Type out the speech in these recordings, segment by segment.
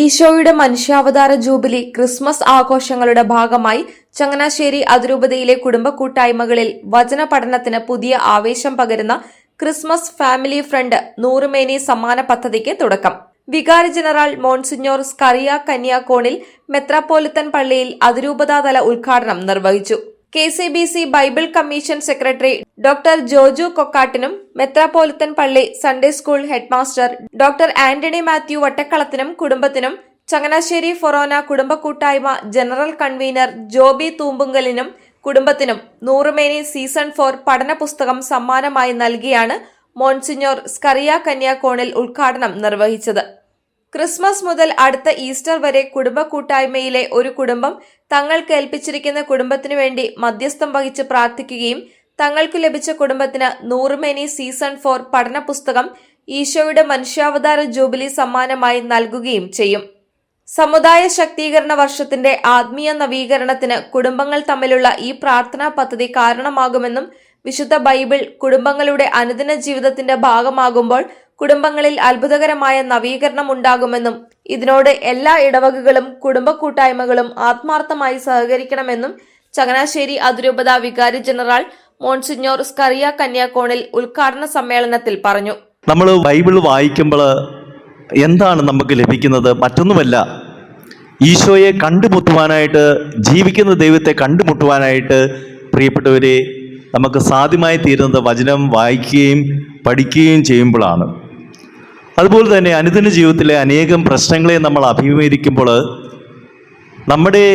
ഈശോയുടെ മനുഷ്യാവതാര jubilee Christmas ആഘോഷങ്ങളുടെ ഭാഗമായി ചങ്ങനാശ്ശേരി അതിരൂപതയിലെ കുടുംബ കൂട്ടായ്മകളിൽ വചന പഠനത്തിന് പുതിയ ആവേശം പകരുന്ന ക്രിസ്മസ് ഫാമിലി ഫ്രണ്ട് നൂറുമേനി സമ്മാന പദ്ധതിക്ക് തുടക്കം. വികാരി ജനറൽ മോൺസിഞ്ഞോർ സ്കറിയ കന്യാകോണിൽ മെത്രാപ്പോലിത്തൻ പള്ളിയിൽ അതിരൂപതാതല ഉദ്ഘാടനം നിർവഹിച്ചു. K C B C bible commission secretary doctor Joju കൊക്കാട്ടിനും metropolitan പള്ളി Sunday school headmaster doctor Antony Mathew വട്ടക്കളത്തിനും കുടുംബത്തിനും ചങ്ങനാശ്ശേരി ഫൊറോന കുടുംബ കൂട്ടായ്മ ജനറൽ കൺവീനർ ജോബി തൂമ്പുങ്കലിനും കുടുംബത്തിനും നൂറുമേനി സീസൺ ഫോർ പഠന പുസ്തകം സമ്മാനമായി നൽകിയാണ് മോൺസിഞ്ഞോർ സ്കറിയ കന്യാകോണിൽ ഉദ്ഘാടനം നിർവഹിച്ചത്. ക്രിസ്മസ് മുതൽ അടുത്ത ഈസ്റ്റർ വരെ കുടുംബ കൂട്ടായ്മയിലെ ഒരു കുടുംബം തങ്ങൾക്ക് ഏൽപ്പിച്ചിരിക്കുന്ന കുടുംബത്തിനു വേണ്ടി മധ്യസ്ഥം വഹിച്ച് പ്രാർത്ഥിക്കുകയും തങ്ങൾക്ക് ലഭിച്ച കുടുംബത്തിന് നൂറുമേനി സീസൺ ഫോർ പഠന പുസ്തകം ഈശോയുടെ മനുഷ്യാവതാര ജൂബിലി സമ്മാനമായി നൽകുകയും ചെയ്യും. സമുദായ ശക്തീകരണ വർഷത്തിന്റെ ആത്മീയ നവീകരണത്തിന് കുടുംബങ്ങൾ തമ്മിലുള്ള ഈ പ്രാർത്ഥനാ പദ്ധതി കാരണമാകുമെന്നും വിശുദ്ധ ബൈബിൾ കുടുംബങ്ങളുടെ അനുദിന ജീവിതത്തിന്റെ ഭാഗമാകുമ്പോൾ കുടുംബങ്ങളിൽ അത്ഭുതകരമായ നവീകരണം ഉണ്ടാകുമെന്നും ഇതിനോട് എല്ലാ ഇടവകകളും കുടുംബ കൂട്ടായ്മകളും ആത്മാർത്ഥമായി സഹകരിക്കണമെന്നും ചങ്ങനാശ്ശേരി അതിരൂപത വികാരി ജനറൽ മോൺസിഞ്ഞോർ സ്കറിയ കന്യാകോണിൽ ഉദ്ഘാടന സമ്മേളനത്തിൽ പറഞ്ഞു. നമ്മൾ ബൈബിൾ വായിക്കുമ്പോൾ എന്താണ് നമുക്ക് ലഭിക്കുന്നത്? മറ്റൊന്നുമല്ല ഈശോയെ കണ്ടുമുട്ടുവാനായിട്ട് ജീവിക്കുന്ന ദൈവത്തെ കണ്ടുമുട്ടുവാനായിട്ട് പ്രിയപ്പെട്ടവരെ നമുക്ക് സാധ്യമായി തീരുന്നത് വചനം വായിക്കുകയും പഠിക്കുകയും ചെയ്യുമ്പോഴാണ്. അതുപോലെ തന്നെ അനുദിന ജീവിതത്തിലെ അനേകം പ്രശ്നങ്ങളെ നമ്മൾ അഭിമുഖീകരിക്കുമ്പോൾ നമ്മുടെ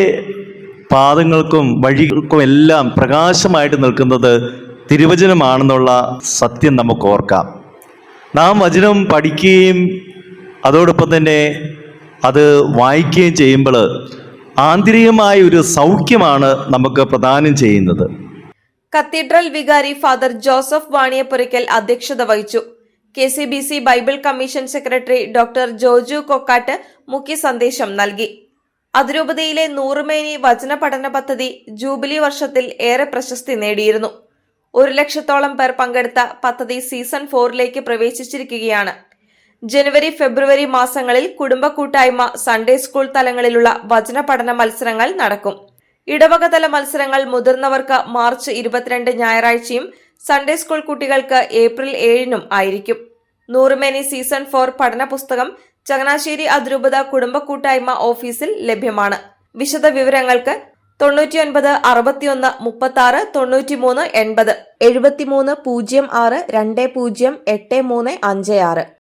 പാദങ്ങൾക്കും വഴികൾക്കും എല്ലാം പ്രകാശമായിട്ട് നിൽക്കുന്നത് തിരുവചനമാണെന്നുള്ള സത്യം നമുക്ക് ഓർക്കാം. നാം വചനം പഠിക്കുകയും അതോടൊപ്പം തന്നെ അത് വായിക്കുകയും ചെയ്യുമ്പോൾ ആന്തരികമായ ഒരു സൗഖ്യമാണ് നമുക്ക് പ്രദാനം ചെയ്യുന്നത്. കത്തീഡ്രൽ വികാരി ഫാദർ ജോസഫ് വാണിയപ്പുരയ്ക്കൽ അധ്യക്ഷത വഹിച്ചു. K C B C bible commission secretary doctor Joju Kokkatt മുഖ്യ സന്ദേശം നൽകി. അതിരൂപതയിലെ നൂറുമേനി വചന പഠന പദ്ധതി ജൂബിലി വർഷത്തിൽ ഏറെ പ്രശസ്തി നേടിയിരുന്നു. ഒരു ലക്ഷത്തോളം പേർ പങ്കെടുത്ത പദ്ധതി സീസൺ ഫോറിലേക്ക് പ്രവേശിച്ചിരിക്കുകയാണ്. ജനുവരി ഫെബ്രുവരി മാസങ്ങളിൽ കുടുംബ കൂട്ടായ്മ സൺഡേ സ്കൂൾ തലങ്ങളിലുള്ള വചന പഠന മത്സരങ്ങൾ നടക്കും. ഇടവകതല മത്സരങ്ങൾ മുതിർന്നവർക്ക് മാർച്ച് ഇരുപത്തിരണ്ട് ഞായറാഴ്ചയും സൺഡേ സ്കൂൾ കുട്ടികൾക്ക് ഏപ്രിൽ ഏഴിനും ആയിരിക്കും. നൂറുമേനി സീസൺ ഫോർ പഠന പുസ്തകം ചങ്ങനാശ്ശേരി അതിരൂപത കുടുംബ കൂട്ടായ്മ ഓഫീസിൽ ലഭ്യമാണ്. വിശദ വിവരങ്ങൾക്ക് തൊണ്ണൂറ്റിയൊൻപത് അറുപത്തിയൊന്ന് മുപ്പത്തി ആറ് തൊണ്ണൂറ്റിമൂന്ന് എൺപത് എഴുപത്തിമൂന്ന് പൂജ്യം ആറ് രണ്ട് പൂജ്യം എട്ട് മൂന്ന് അഞ്ച് ആറ്.